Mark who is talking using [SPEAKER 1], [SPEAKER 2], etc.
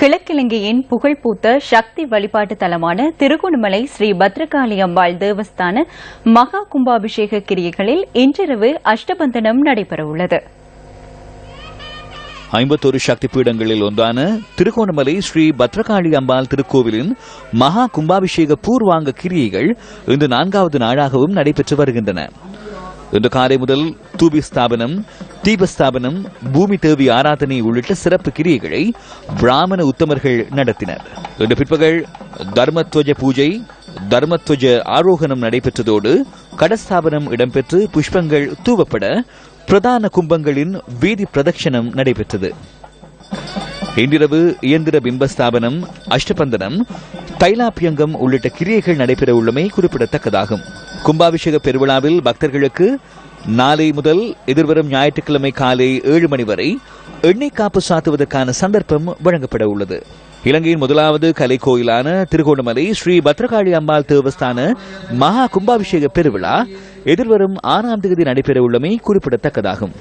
[SPEAKER 1] கிழக்கிழங்கையின் புகழ்பூத்த சக்தி வழிபாட்டு தலமான திருகோணமலை ஸ்ரீ பத்ரகாளி அம்பாள் தேவஸ்தான மகா கும்பாபிஷேக கிரியைகளில் இன்றிரவு அஷ்டபந்தனம் நடைபெறவுள்ளது.
[SPEAKER 2] ஐம்பத்தொரு சக்தி பீடங்களில் ஒன்றான திருகோணமலை ஸ்ரீ பத்ரகாளி அம்பாள் திருக்கோவிலின் மகா கும்பாபிஷேக பூர்வாங்க கிரியைகள் இன்று நான்காவது நாளாகவும் நடைபெற்று வருகின்றன. இன்று காலை முதல் தூபி ஸ்தாபனம் தீபஸ்தாபனம் பூமி தேவி ஆராதனை உள்ளிட்ட சிறப்பு கிரியைகளை பிராமண உத்தமர்கள் நடத்தினர். இன்று பிற்பகல் தர்மத்வஜ பூஜை தர்மத்வஜ ஆரோகணம் நடைபெற்றதோடு கடஸ்தாபனம் இடம்பெற்று புஷ்பங்கள் தூவப்பட பிரதான கும்பங்களின் வீதி பிரதட்சணம் நடைபெற்றது. இன்றிரவு இயந்திர பிம்பஸ்தாபனம் அஷ்டபந்தனம் தைலாப்பியங்கம் உள்ளிட்ட கிரியைகள் நடைபெற உள்ளமை குறிப்பிடத்தக்கதாகும். கும்பாபிஷேக பெருவிழாவில் பக்தர்களுக்கு நாளை முதல் எதிர்வரும் ஞாயிற்றுக்கிழமை காலை ஏழு மணி வரை எண்ணெய் காப்பு சாத்துவதற்கான சந்தர்ப்பம் வழங்கப்பட உள்ளது. இலங்கையின் முதலாவது கலை கோயிலான திருகோணமலை ஸ்ரீ பத்ரகாளி அம்பாள் தேவஸ்தான மகா கும்பாபிஷேக பெருவிழா எதிர்வரும் ஆறாம் தேதி நடைபெற உள்ளமை குறிப்பிடத்தக்கதாகும்.